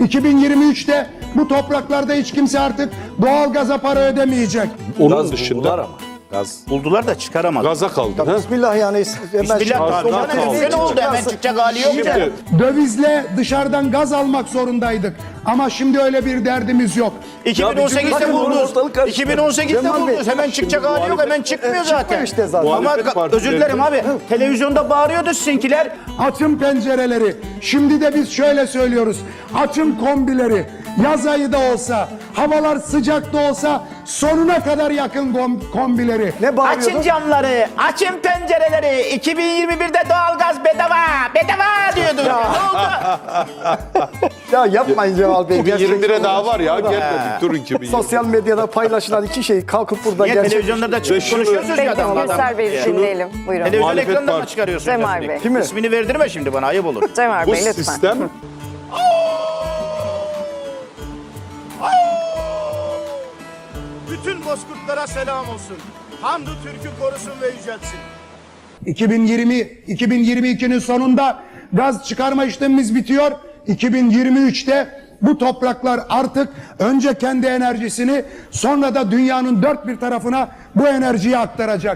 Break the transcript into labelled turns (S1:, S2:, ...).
S1: 2023'te bu topraklarda hiç kimse artık doğal gaza para ödemeyecek.
S2: Onun
S3: Gaz
S2: dışında
S3: buldular ama. Gaz.
S4: Buldular da çıkaramadı.
S2: gaza kaldı. ha?
S3: Bismillah yani. Hemen
S4: Bismillah
S2: kaldı.
S4: Ne oldu hemen çıkacak hali yok ya.
S2: Şimdi
S1: Dövizle dışarıdan gaz almak zorundaydık. Ama şimdi öyle bir derdimiz yok.
S4: 2018'de
S3: Bakın
S4: buldunuz.
S3: ortalık karıştı.
S4: 2018'de
S3: Cemal Bey,
S4: buldunuz. Hemen çıkacak hali yok. Hemen çıkmıyor
S3: çıkmıyor
S4: zaten.
S3: işte zaten.
S4: Ama
S2: Muhalefet
S4: özür dilerim abi. Televizyonda bağırıyordu sizinkiler.
S1: Açın pencereleri. Şimdi de biz şöyle söylüyoruz. Açın kombileri. Yaz ayı da olsa, havalar sıcak da olsa sonuna kadar yakın kom- kombileri.
S3: Ne bağırıyordun?
S4: Açın camları, açın pencereleri. 2021'de doğalgaz bedava, bedava diyordu. Ne oldu?
S3: Ya yapmayın Cemal Bey.
S2: 2021'e daha var ya. Gelmedik. Dur 2020.
S3: Sosyal medyada paylaşılan iki şey kalkıp burada
S4: Niye
S3: gerçek.
S4: televizyonlarda çıkıp
S2: şunu-
S4: konuşuyorsunuz ya adamla adam.
S5: Gülser Bey'i dinleyelim. Buyurun.
S4: Televizyon
S2: Muhalefet
S4: ekranında mı
S2: Partisi.
S4: çıkarıyorsunuz?
S5: Cemal? Bey.
S3: Kimi?
S4: İsmini verdirme şimdi bana ayıp olur.
S5: Cemal
S2: Bu
S5: Bey lütfen.
S2: sistem
S4: Bütün bozkurtlara selam olsun. Hamdü Türk'ü korusun ve yüceltsin.
S1: 2020 2022'nin sonunda gaz çıkarma işlemimiz bitiyor. 2023'te bu topraklar artık önce kendi enerjisini sonra da dünyanın dört bir tarafına bu enerjiyi aktaracak.